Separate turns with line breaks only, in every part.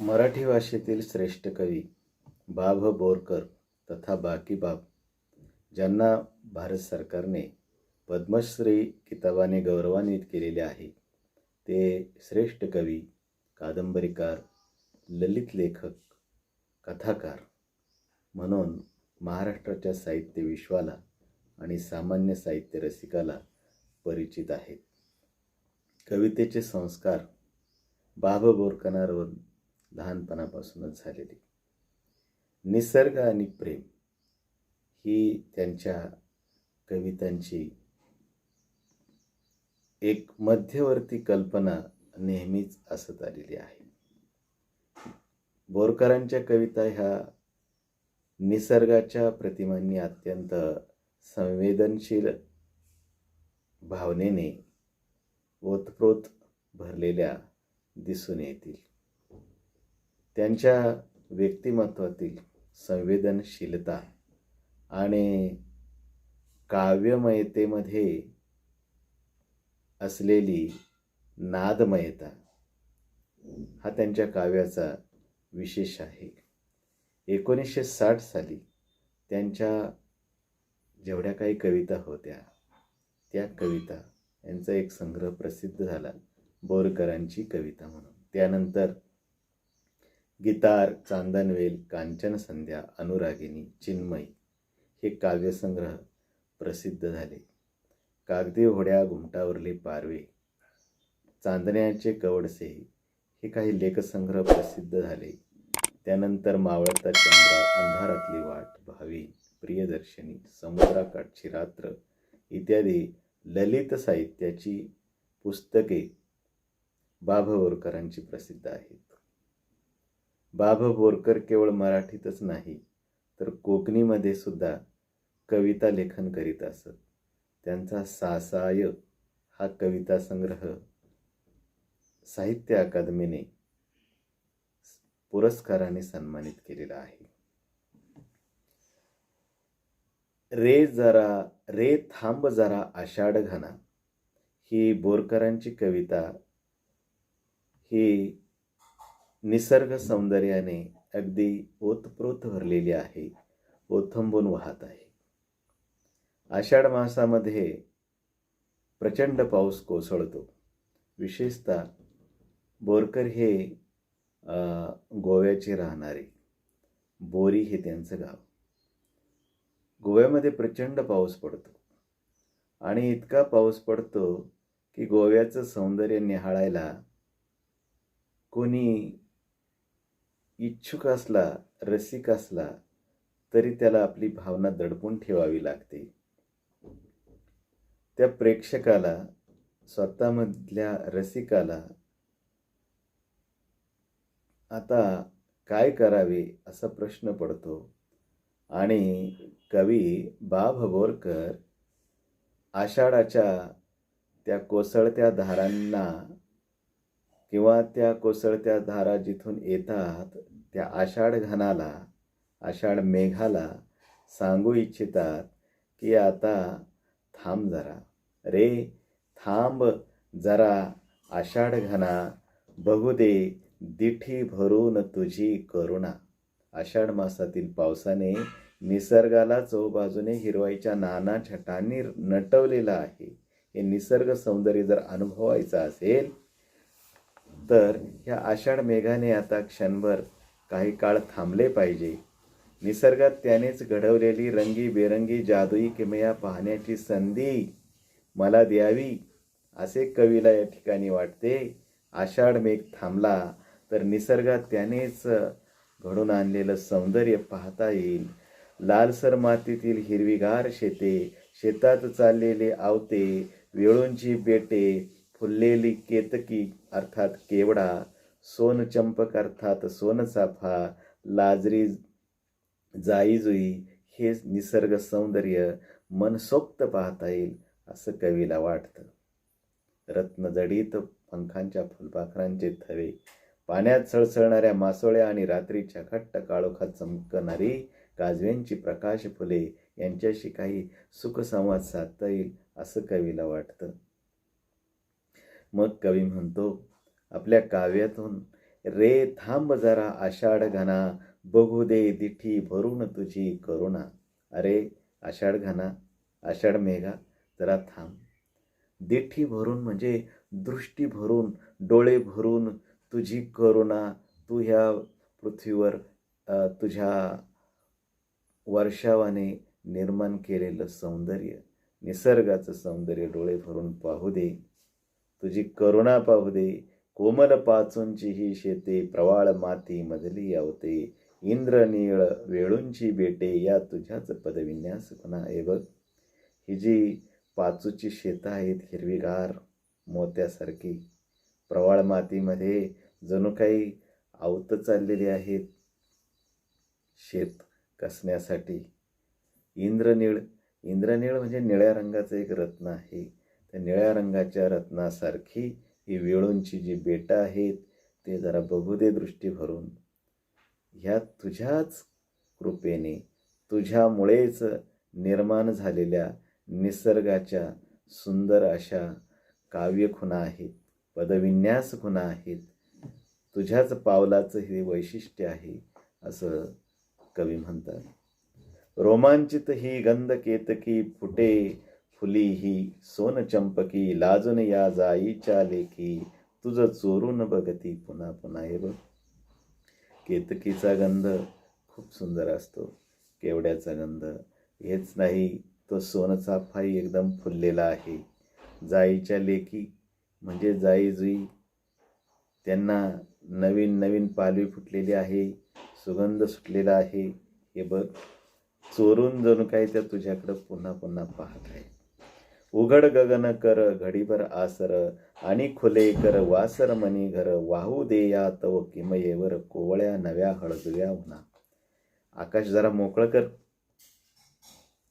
मराठी भाषेतील श्रेष्ठ कवी बा भ बोरकर तथा बाकी बाब ज्यांना भारत सरकारने पद्मश्री किताबाने गौरवान्वित केलेले आहे ते श्रेष्ठ कवी कादंबरीकार ललित लेखक कथाकार म्हणून महाराष्ट्राच्या साहित्य विश्वाला आणि सामान्य साहित्य रसिकाला परिचित आहेत. कवितेचे संस्कार बाभ बोरकरांवर लहानपणापासूनच झालेली. निसर्ग आणि प्रेम ही त्यांच्या कवितांची एक मध्यवर्ती कल्पना नेहमीच असत आलेली आहे. बोरकरांच्या कविता ह्या निसर्गाच्या प्रतिमांनी अत्यंत संवेदनशील भावनेने ओतप्रोत भरलेल्या दिसून येतील. त्यांच्या व्यक्तिमत्वातील संवेदनशीलता आणि काव्यमयतेमध्ये असलेली नादमयता हा त्यांच्या काव्याचा विशेष आहे. एकोणीसशे साठ साली त्यांच्या जेवढ्या काही कविता होत्या त्या कविता यांचा एक संग्रह प्रसिद्ध झाला बोरकरांची कविता म्हणून. त्यानंतर गितार चांदनवेल कांचन संध्या अनुरागिनी चिन्मयी हे काव्यसंग्रह प्रसिद्ध झाले. कागदी होड्या घुमटावरले पारवे चांदण्याचे कवडसे हे काही लेखसंग्रह प्रसिद्ध झाले. त्यानंतर मावळता चंद्र अंधारातली वाट भावी प्रियदर्शनी समुद्राकाठची रात्र इत्यादी ललित साहित्याची पुस्तके बाभवोरकरांची प्रसिद्ध आहेत. बाभ बोरकर केवळ मराठीतच नाही तर कोकणीमध्ये सुद्धा कविता लेखन करीत असत. त्यांचा सासाय हा कविता संग्रह साहित्य अकादमीने पुरस्काराने सन्मानित केलेला आहे. रे जरा रे थांब जरा आषाढ घना ही बोरकरांची कविता ही निसर्ग सौंदर्याने अगदी ओतप्रोत भरलेली आहे ओथंबून वाहत आहे. आषाढ मासामध्ये प्रचंड पाऊस कोसळतो. विशेषतः बोरकर हे गोव्याचे राहणारे. बोरी हे त्यांचं गाव. गोव्यामध्ये प्रचंड पाऊस पडतो. आणि इतका पाऊस पडतो की गोव्याचं सौंदर्य निहाळायला कोणी इच्छुक असला रसिक असला तरी त्याला आपली भावना दडपून ठेवावी लागते. त्या प्रेक्षकाला स्वतःमधल्या रसिकाला आता काय करावे असा प्रश्न पडतो. आणि कवी बा. भगोरकर आषाढाच्या त्या कोसळत्या धारांना किंवा त्या कोसळत्या धारा जिथून येतात त्या आषाढ घनाला आषाढ मेघाला सांगू इच्छितात की आता थांब जरा. रे थांब जरा आषाढ घना बघू दे दिठी भरून तुझी करुणा. आषाढ मासातील पावसाने निसर्गाला चौबाजूने हिरवाईच्या नाना छटांनी नटवलेलं आहे. हे निसर्ग सौंदर्य जर अनुभवायचं असेल तर ह्या आषाढ मेघाने आता क्षणभर काही काळ थांबले पाहिजे. निसर्गात त्यानेच घडवलेली रंगी बेरंगी जादुई किमया पाहण्याची संधी मला द्यावी असे कवीला या ठिकाणी वाटते. आषाढ मेघ थांबला तर निसर्गात त्यानेच घडून आणलेलं सौंदर्य पाहता येईल. लालसर मातीतील हिरवीगार शेते शेतात चाललेले आवते वेळूंची बेटे फुललेली केतकी अर्थात केवडा सोनचंपक अर्थात सोनचाफा लाजरी जाईजुई हे निसर्ग सौंदर्य मनसोक्त पाहता येईल असं कवीला वाटतं. रत्नजडीत पंखांच्या फुलपाखरांचे थवे पाण्यात सळसळणाऱ्या मासोळ्या आणि रात्रीच्या घट्ट काळोखात चमकणारी काजव्यांची प्रकाश फुले यांच्याशी काही सुखसंवाद साधता येईल असं कवीला वाटतं. मग कवी म्हणतो आपल्या काव्यातून रे थांब जरा आषाढ घना बघू दे दिठी भरून तुझी करुणा. अरे आषाढ घना आषाढ मेघा जरा थांब. दिठी भरून म्हणजे दृष्टी भरून डोळे भरून तुझी करुणा तू ह्या पृथ्वीवर तुझ्या वर्षावाने निर्माण केलेलं सौंदर्य निसर्गाचं सौंदर्य डोळे भरून पाहू दे. तुझी करुणा पाहू दे कोमल पाचूंची ही शेते प्रवाळ माती मधली यावते इंद्रनीळ वेळूंची बेटे या तुझ्याच पदविन्यास पुन्हा हे बघ. ही जी पाचूची शेतं आहेत हिरवीगार मोत्यासारखी प्रवाळ मातीमध्ये जणू काही आवत चाललेली आहेत. शेत कसण्यासाठी इंद्रनीळ इंद्रनीळ म्हणजे निळ्या रंगाचं एक रत्न आहे. त्या निळ्या रंगाच्या रत्नासारखी ही वेळूंची जी बेटं आहेत ते जरा बघू दे दृष्टी भरून. ह्या तुझ्याच कृपेने तुझ्यामुळेच निर्माण झालेल्या निसर्गाच्या सुंदर अशा काव्यखुणा आहेत पदविन्यास खुणा आहेत तुझ्याच पावलाचं हे वैशिष्ट्य आहे असं कवी म्हणतात. रोमांचित ही गंध केतकी फुटे फुली ही सोन चंपकी लाजून या जाईच्या लेखी तुझ चोरून बघती पुन्हा पुन्हा हे बघ. केतकीचा गंध खूप सुंदर असतो केवड्याचा गंध. हेच नाही तो सोनचाफाही एकदम फुललेला आहे. जाईच्या लेकी म्हणजे जाई जुई त्यांना नवीन नवीन पालवी फुटलेली आहे सुगंध सुटलेला आहे. हे बघ चोरून जणू काय त्या तुझ्याकडं पुन्हा पुन्हा पाहत आहे. उघड गगन कर घडीभर आसर आणि खुले कर वासर मनी घर वाहू दे या तव किमयेवर कोवळ्या नव्या हळदव्या उन्हा. आकाश जरा मोकळं कर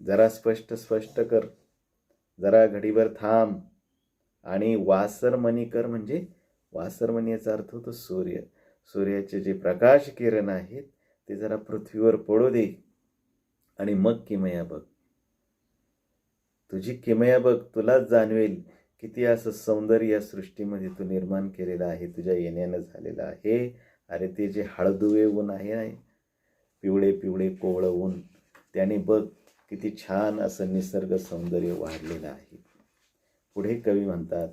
जरा स्पष्ट स्पष्ट कर जरा घडीभर थांब आणि वासरमणी कर म्हणजे वासरमणी याचा अर्थ होतो सूर्य. सूर्याचे जे प्रकाश किरण आहेत ते जरा पृथ्वीवर पडू दे आणि मग किमया बघ. तुझी किमया बघ तुलाच जाणवेल किती असं सौंदर्य या सृष्टीमध्ये तू निर्माण केलेलं आहे तुझ्या येण्यानं झालेलं आहे. अरे ते जे हळदुवे ऊन आहे ना पिवळे पिवळे कोवळं ऊन त्याने बघ किती छान असं निसर्ग सौंदर्य वाढलेलं आहे. पुढे कवी म्हणतात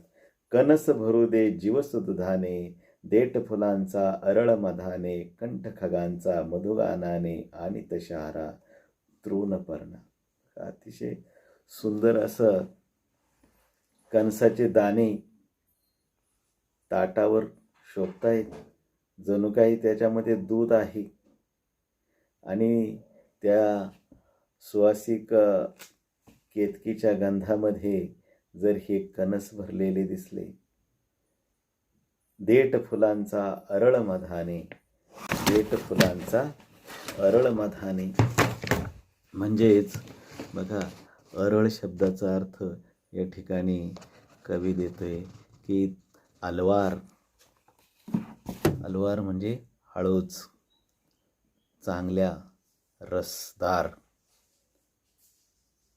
कनस भरू दे जीवसुदधाने देठ फुलांचा अरळ मधाने कंठ खगांचा मधुगानाने आणि तशहारा तृणपर्णा. अतिशय सुंदर असं कणसाचे दाणे ताटावर शोभतायत. जणू काही त्याच्यामध्ये दूध आहे. आणि त्या सुवासिक केतकीच्या गंधामध्ये जर हे कणस भरलेले दिसले. देठ फुलांचा अरळ मधाने देठ फुलांचा अरळ मधाने. म्हणजेच बघा अरळ शब्दाचा अर्थ या ठिकाणी कवी देतोय की अलवार. अलवार म्हणजे हळूच चांगल्या रसदार.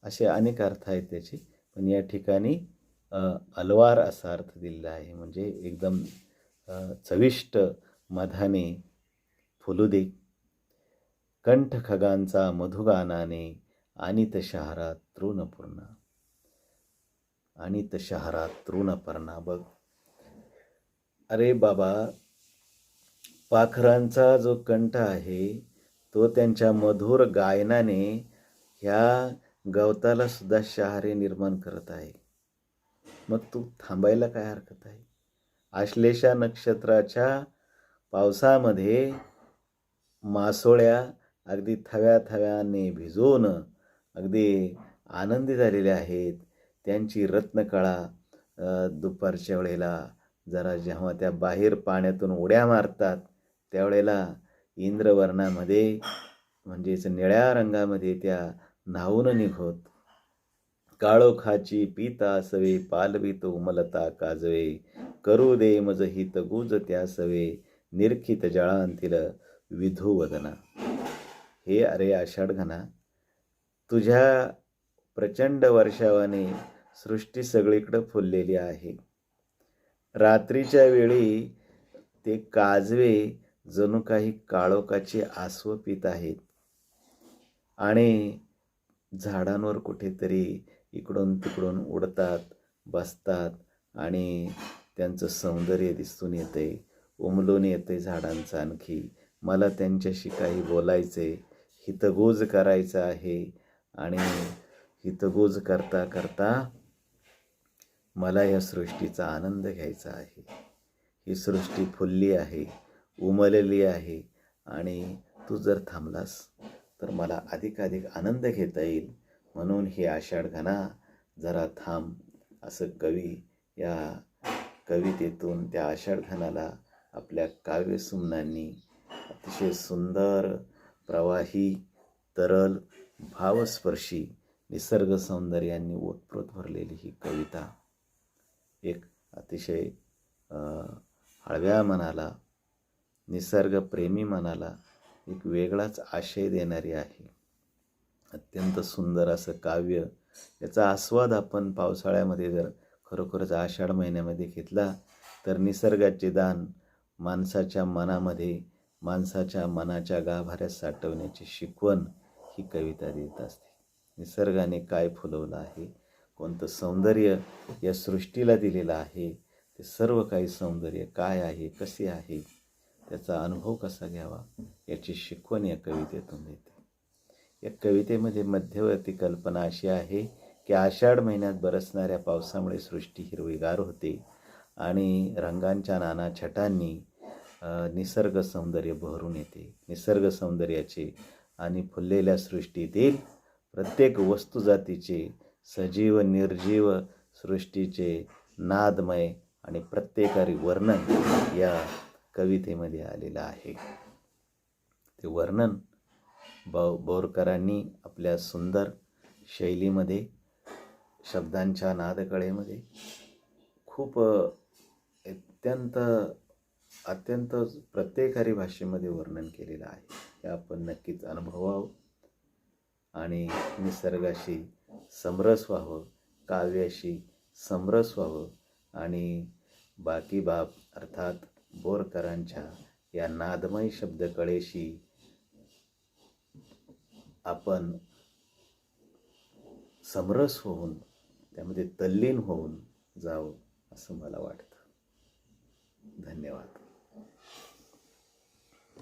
असे अनेक अर्थ आहेत त्याचे पण या ठिकाणी अलवार असा अर्थ दिलेला आहे. म्हणजे एकदम चविष्ट मधाने फुलू दे. कंठ खगांचा मधुगानाने आणि शहरात तृणपूर्ण. आणि शहरात तृणपर्णा बघ. अरे बाबा पाखरांचा जो कंठ आहे तो त्यांच्या मधुर गायनाने ह्या गवताला सुद्धा शहारे निर्माण करत आहे. मग तू थांबायला काय हरकत आहे? आश्लेषा नक्षत्राच्या पावसामध्ये मासोळ्या अगदी थव्या थव्याने भिजवून अगदी आनंदी झालेले आहेत. त्यांची रत्नकळा दुपारच्या वेळेला जरा जेव्हा त्या बाहेर पाण्यातून उड्या मारतात त्यावेळेला इंद्रवर्णामध्ये म्हणजेच निळ्या रंगामध्ये त्या न्हावून निघोत. काळोखाची पिता सवे पालवितो उमलता काजवे. करू दे मज हित गुज त्या सवे निरखित जळांतील विधुवदना हे अरे आषाढ घना तुझ्या प्रचंड वर्षावाने सृष्टी सगळीकडं फुललेली आहे. रात्रीच्या वेळी ते काजवे जणू काही काळोखाचे आसव पित आहेत आणि झाडांवर कुठेतरी इकडून तिकडून उडतात बसतात आणि त्यांचं सौंदर्य दिसून येते उमलून येते झाडांचं आणखी. मला त्यांच्याशी काही बोलायचे हितगोज करायचं आहे आणि हितगोज करता करता मला या सृष्टीचा आनंद घ्यायचा आहे. ही सृष्टी फुलली आहे उमलली आहे आणि तू जर थांबलास तर मला अधिकाधिक आनंद घेता येईल. म्हणून ही आषाढ घना जरा थांब. असं कवी या कवितेतून त्या आषाढ घनाला आपल्या काव्यसुमनांनी अतिशय सुंदर प्रवाही तरल भावस्पर्शी निसर्ग सौंदर्यांनी ओतप्रोत भरलेली ही कविता एक अतिशय हळव्या मनाला निसर्गप्रेमी मनाला एक वेगळाच आशय देणारी आहे. अत्यंत सुंदर असं काव्य याचा आस्वाद आपण पावसाळ्यामध्ये जर खरोखरच आषाढ महिन्यामध्ये घेतला तर निसर्गाचे दान माणसाच्या मनामध्ये माणसाच्या मनाच्या गाभाऱ्यात साठवण्याची शिकवण ही कविता देत असते. निसर्गाने काय फुलवलं आहे? कोणतं सौंदर्य या सृष्टीला दिलेलं आहे? ते सर्व काही सौंदर्य काय आहे? कसे आहे? त्याचा अनुभव कसा घ्यावा? याची शिकवण या कवितेतून मिळते. या कवितेमध्ये मध्यवर्ती कल्पना अशी आहे की आषाढ महिन्यात बरसणाऱ्या पावसामुळे सृष्टी हिरवीगार होते आणि रंगांच्या नाना छटांनी निसर्ग सौंदर्य बहरून येते. निसर्ग सौंदर्याचे आणि फुललेल्या सृष्टीतील प्रत्येक वस्तुजातीचे सजीव निर्जीव सृष्टीचे नादमय आणि प्रत्येकारी वर्णन या कवितेमध्ये आलेलं आहे. ते वर्णन बौ बोरकरांनी आपल्या सुंदर शैलीमध्ये शब्दांच्या नादकळेमध्ये खूप अत्यंत अत्यंत प्रत्येकारी भाषेमध्ये वर्णन केलेलं आहे. हे आपण नक्कीच अनुभवावं आणि निसर्गाशी समरस व्हावं काव्याशी समरस व्हावं आणि बाकी बाब अर्थात बोरकरांच्या या नादमय शब्दकळेशी आपण समरस होऊन त्यामध्ये तल्लीन होऊन जावं असं मला वाटतं. धन्यवाद.